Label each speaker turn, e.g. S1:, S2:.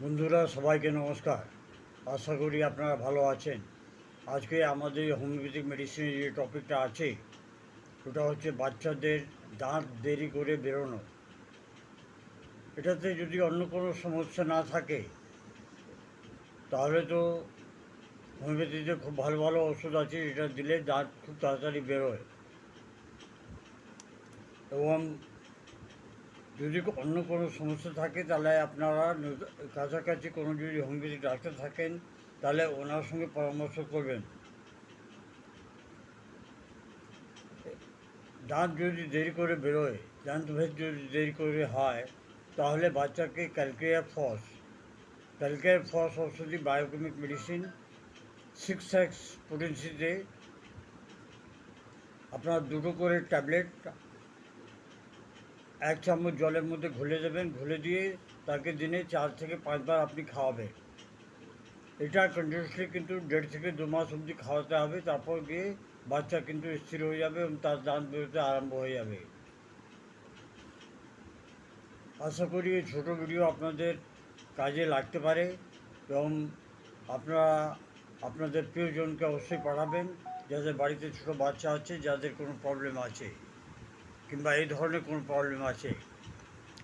S1: বন্ধুরা, সবাইকে নমস্কার। আশা করি আপনারা ভালো আছেন। আজকে আমাদের হোমিওপ্যাথিক মেডিসিনের যে টপিকটা আছে, ওটা হচ্ছে বাচ্চাদের দাঁত দেরি করে বেরোনো। এটাতে যদি অন্য কোনো সমস্যা না থাকে, তাহলে তো হোমিওপ্যাথিতে খুব ভালো ভালো ওষুধ আছে, যেটা দিলে দাঁত খুব তাড়াতাড়ি বেরোয়। এবং যদি অন্য কোনো সমস্যা থাকে, তাহলে আপনারা কাছাকাছি কোনো যদি হোমিওপ্যাথিক ডাক্তার থাকেন, তাহলে ওনার সঙ্গে পরামর্শ করবেন। দাঁত যদি দেরি করে বেরোয়, দাঁত ভেদ যদি দেরি করে হয়, তাহলে বাচ্চাকে ক্যালকেরিয়া ফস। ক্যালকেরিয়া ফস ঔষধি বায়োকেমিক মেডিসিন সিক্স এক্স পোটেন্সিতে আপনার দুটো করে ট্যাবলেট এক চামচ জলের মধ্যে ঘুলে দেবেন, ঘুলে দিয়ে তাকে দিনে চার থেকে পাঁচবার আপনি খাওয়াবেন। এটা কন্টিনিউসলি কিন্তু দেড় থেকে দু মাস অবধি খাওয়াতে হবে, তারপর গিয়ে বাচ্চা কিন্তু স্থির হয়ে যাবে এবং তার দাঁত বেরোতে আরম্ভ হয়ে যাবে। আশা করি এই ছোটো ভিডিও আপনাদের কাজে লাগতে পারে এবং আপনারা আপনাদের প্রিয়জনকে অবশ্যই পাঠাবেন, যাদের বাড়িতে ছোটো বাচ্চা আছে, যাদের কোনো প্রবলেম আছে। কিংবা এই ধরনের কোনো প্রবলেম আছে?